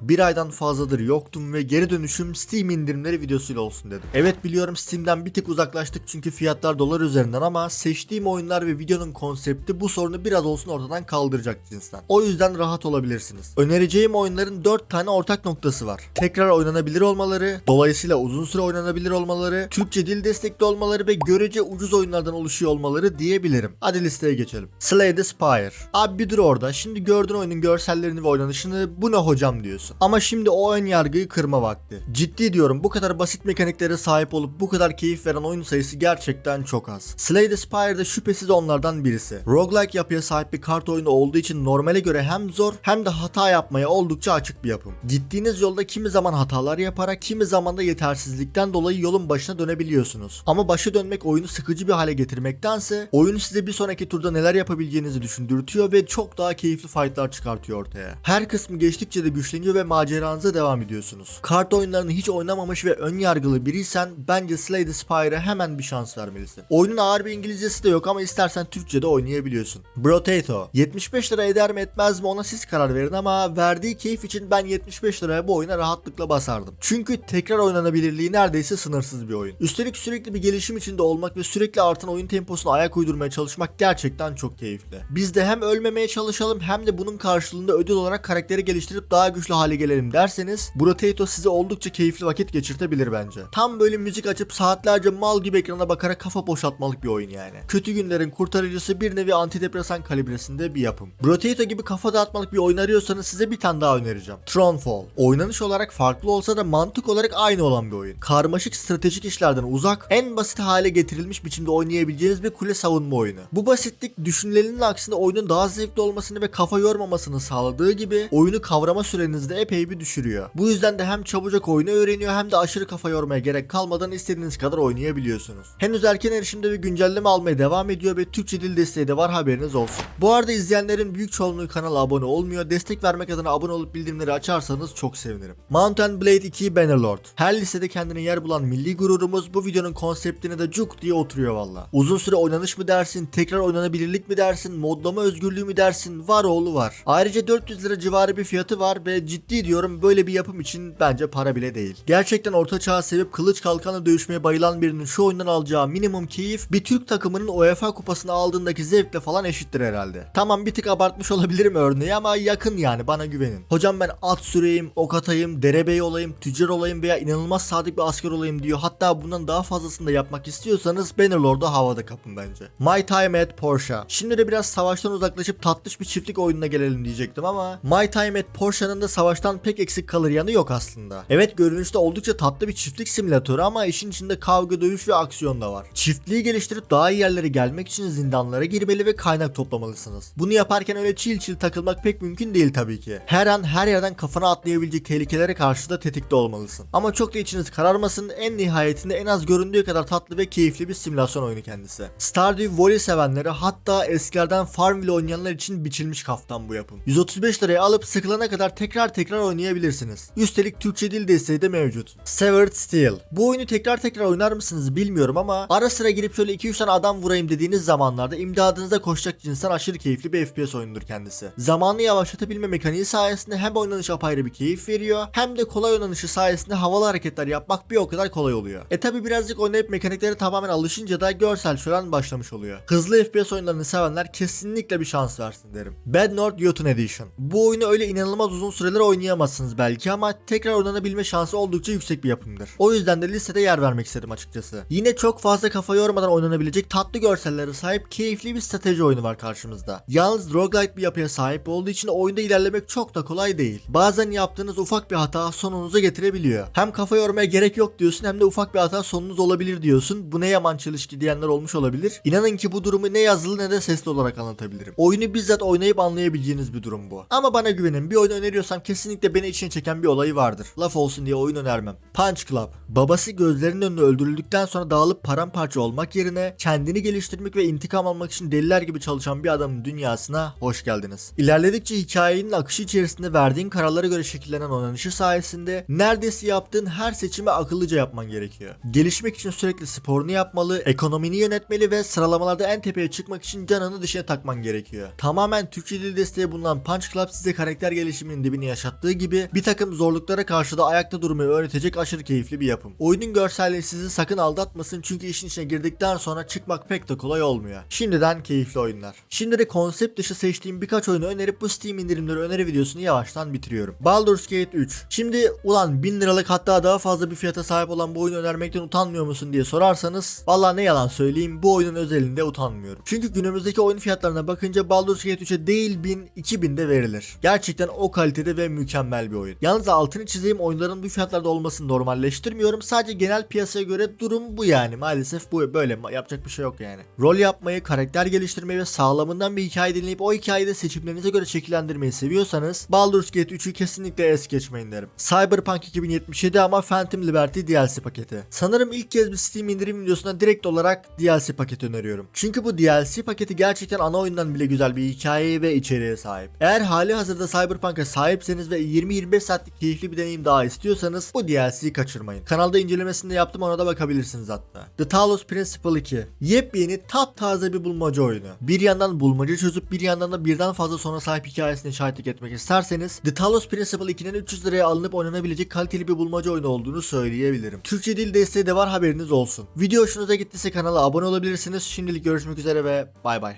Bir aydan fazladır yoktum ve geri dönüşüm Steam indirimleri videosuyla olsun dedim. Evet biliyorum Steam'den bir tık uzaklaştık çünkü fiyatlar dolar üzerinden ama seçtiğim oyunlar ve videonun konsepti bu sorunu biraz olsun ortadan kaldıracak cinsten. O yüzden rahat olabilirsiniz. Önereceğim oyunların 4 tane ortak noktası var. Tekrar oynanabilir olmaları, dolayısıyla uzun süre oynanabilir olmaları, Türkçe dil destekli olmaları ve görece ucuz oyunlardan oluşuyor olmaları diyebilirim. Hadi listeye geçelim. Slay the Spire. Abi bir dur orada. Şimdi gördüğün oyunun görsellerini ve oynanışını bu ne hocam diyorsun. Ama şimdi o ön yargıyı kırma vakti. Ciddi diyorum bu kadar basit mekaniklere sahip olup bu kadar keyif veren oyun sayısı gerçekten çok az. Slay the Spire de şüphesiz onlardan birisi. Roguelike yapıya sahip bir kart oyunu olduğu için normale göre hem zor hem de hata yapmaya oldukça açık bir yapım. Gittiğiniz yolda kimi zaman hatalar yaparak kimi zaman da yetersizlikten dolayı yolun başına dönebiliyorsunuz. Ama başa dönmek oyunu sıkıcı bir hale getirmektense oyunu size bir sonraki turda neler yapabileceğinizi düşündürtüyor ve çok daha keyifli fightlar çıkartıyor ortaya. Her kısmı geçtikçe de güçleniyor ve maceranıza devam ediyorsunuz. Kart oyunlarını hiç oynamamış ve ön yargılı biriysen bence Slay the Spire'a hemen bir şans vermelisin. Oyunun ağır bir İngilizcesi de yok ama istersen Türkçe'de oynayabiliyorsun. Brotato 75 lira eder mi etmez mi ona siz karar verin ama verdiği keyif için ben 75 liraya bu oyuna rahatlıkla basardım. Çünkü tekrar oynanabilirliği neredeyse sınırsız bir oyun. Üstelik sürekli bir gelişim içinde olmak ve sürekli artan oyun temposuna ayak uydurmaya çalışmak gerçekten çok keyifli. Biz de hem ölmemeye çalışalım hem de bunun karşılığında ödül olarak karakteri geliştirip daha güçlü hale gelelim derseniz Brotato size oldukça keyifli vakit geçirtebilir bence. Tam böyle müzik açıp saatlerce mal gibi ekrana bakarak kafa boşaltmalık bir oyun yani. Kötü günlerin kurtarıcısı bir nevi antidepresan kalibresinde bir yapım. Brotato gibi kafa dağıtmalık bir oyun arıyorsanız size bir tane daha önereceğim. Thronefall. Oynanış olarak farklı olsa da mantık olarak aynı olan bir oyun. Karmaşık stratejik işlerden uzak, en basit hale getirilmiş biçimde oynayabileceğiniz bir kule savunma oyunu. Bu basitlik düşünülenin aksine oyunun daha zevkli olmasını ve kafa yormamasını sağladığı gibi oyunu kavrama sürenizi de epey bir düşürüyor. Bu yüzden de hem çabucak oyunu öğreniyor hem de aşırı kafa yormaya gerek kalmadan istediğiniz kadar oynayabiliyorsunuz. Henüz erken erişimde bir güncelleme almaya devam ediyor ve Türkçe dil desteği de var haberiniz olsun. Bu arada izleyenlerin büyük çoğunluğu kanala abone olmuyor. Destek vermek adına abone olup bildirimleri açarsanız çok sevinirim. Mountain Blade 2 Bannerlord. Her listede kendine yer bulan milli gururumuz bu videonun konseptine de cuk diye oturuyor valla. Uzun süre oynanış mı dersin, tekrar oynanabilirlik mi dersin, modlama özgürlüğü mü dersin var oğlu var. Ayrıca 400 lira civarı bir fiyatı var ve ciddi diyorum böyle bir yapım için bence para bile değil. Gerçekten orta çağı sevip kılıç kalkanla dövüşmeye bayılan birinin şu oyundan alacağı minimum keyif bir Türk takımının UEFA kupasını aldığındaki zevkle falan eşittir herhalde. Tamam bir tık abartmış olabilirim örneği ama yakın yani bana güvenin. Hocam ben at süreyim, ok atayım, derebey olayım, tüccar olayım veya inanılmaz sadık bir asker olayım diyor. Hatta bundan daha fazlasını da yapmak istiyorsanız Bannerlord'u havada kapın bence. My Time at Porsche. Şimdi de biraz savaştan uzaklaşıp tatlış bir çiftlik oyununa gelelim diyecektim ama My Time at Porsche'nın da savaştan pek eksik kalır yanı yok aslında. Evet görünüşte oldukça tatlı bir çiftlik simülatörü ama işin içinde kavga, dövüş ve aksiyon da var. Çiftliği geliştirip daha iyi yerlere gelmek için zindanlara girmeli ve kaynak toplamalısınız. Bunu yaparken öyle çil çil takılmak pek mümkün değil tabii ki. Her an her yerden kafana atlayabilecek tehlikelere karşı da tetikte olmalısın. Ama çok da içiniz kararmasın en nihayetinde en az göründüğü kadar tatlı ve keyifli bir simülasyon oyunu kendisi. Stardew Valley sevenleri hatta eskilerden Farmville oynayanlar için biçilmiş kaftan bu yapım. 135 liraya alıp sıkılana kadar tekrar tekrar oynayabilirsiniz. Üstelik Türkçe dil desteği de mevcut. Severed Steel. Bu oyunu tekrar tekrar oynar mısınız bilmiyorum ama ara sıra girip şöyle 2-3 tane adam vurayım dediğiniz zamanlarda imdadınıza koşacak cinsten aşırı keyifli bir FPS oyunudur kendisi. Zamanı yavaşlatabilme mekaniği sayesinde hem oynanış apayrı bir keyif veriyor hem de kolay oynanışı sayesinde havalı hareketler yapmak bir o kadar kolay oluyor. E tabi birazcık oynayıp mekaniklere tamamen alışınca da görsel şölen başlamış oluyor. Hızlı FPS oyunlarını sevenler kesinlikle bir şans versin derim. Bad North Jotun Edition. Bu oyunu öyle inanılmaz uzun süreler oynayamazsınız belki ama tekrar oynanabilme şansı oldukça yüksek bir yapımdır. O yüzden de listede yer vermek istedim açıkçası. Yine çok fazla kafa yormadan oynanabilecek tatlı görsellere sahip keyifli bir strateji oyunu var karşımızda. Yalnız roguelike bir yapıya sahip olduğu için oyunda ilerlemek çok da kolay değil. Bazen yaptığınız ufak bir hata sonunuza getirebiliyor. Hem kafa yormaya gerek yok diyorsun hem de ufak bir hata sonunuz olabilir diyorsun. Bu ne yaman çelişki diyenler olmuş olabilir. İnanın ki bu durumu ne yazılı ne de sesli olarak anlatabilirim. Oyunu bizzat oynayıp anlayabileceğiniz bir durum bu. Ama bana güvenin bir oyun öneriyorsam kesinlikle beni içine çeken bir olayı vardır. Laf olsun diye oyun önermem. Punch Club. Babası gözlerinin önünde öldürüldükten sonra dağılıp paramparça olmak yerine kendini geliştirmek ve intikam almak için deliler gibi çalışan bir adamın dünyasına hoş geldiniz. İlerledikçe hikayenin akışı içerisinde verdiğin kararlara göre şekillenen oynanışı sayesinde neredeyse yaptığın her seçimi akıllıca yapman gerekiyor. Gelişmek için sürekli sporunu yapmalı, ekonomini yönetmeli ve sıralamalarda en tepeye çıkmak için canını dışına takman gerekiyor. Tamamen Türkçe dil desteği bulunan Punch Club size karakter gelişiminin dibini yaşatmıyor yaşattığı gibi bir takım zorluklara karşı da ayakta durmayı öğretecek aşırı keyifli bir yapım. Oyunun görselliği sizi sakın aldatmasın çünkü işin içine girdikten sonra çıkmak pek de kolay olmuyor. Şimdiden keyifli oyunlar. Şimdi de konsept dışı seçtiğim birkaç oyunu önerip bu Steam indirimleri öneri videosunu yavaştan bitiriyorum. Baldur's Gate 3. Şimdi ulan 1000 liralık hatta daha fazla bir fiyata sahip olan bu oyunu önermekten utanmıyor musun diye sorarsanız valla ne yalan söyleyeyim bu oyunun özelinde utanmıyorum. Çünkü günümüzdeki oyun fiyatlarına bakınca Baldur's Gate 3'e değil 1000 2000 de verilir. Gerçekten o kalitede ve mükemmel bir oyun. Yalnız altını çizeyim oyunların bu fiyatlarda olmasını normalleştirmiyorum. Sadece genel piyasaya göre durum bu yani. Maalesef bu böyle yapacak bir şey yok yani. Rol yapmayı, karakter geliştirmeyi ve sağlamından bir hikaye dinleyip o hikayeyi de seçimlerinize göre şekillendirmeyi seviyorsanız Baldur's Gate 3'ü kesinlikle es geçmeyin derim. Cyberpunk 2077 ama Phantom Liberty DLC paketi. Sanırım ilk kez bir Steam indirim videosuna direkt olarak DLC paketi öneriyorum. Çünkü bu DLC paketi gerçekten ana oyundan bile güzel bir hikaye ve içeriğe sahip. Eğer hali hazırda Cyberpunk'a sahipseniz ve 20-25 saatlik keyifli bir deneyim daha istiyorsanız bu DLC'yi kaçırmayın. Kanalda incelemesini de yaptım ona da bakabilirsiniz hatta. The Talos Principle 2. Yepyeni taptaze bir bulmaca oyunu. Bir yandan bulmaca çözüp bir yandan da birden fazla sona sahip hikayesine şahitlik etmek isterseniz The Talos Principle 2'nin 300 liraya alınıp oynanabilecek kaliteli bir bulmaca oyunu olduğunu söyleyebilirim. Türkçe dil desteği de var haberiniz olsun. Video hoşunuza gittiyse kanala abone olabilirsiniz. Şimdilik görüşmek üzere ve bay bay.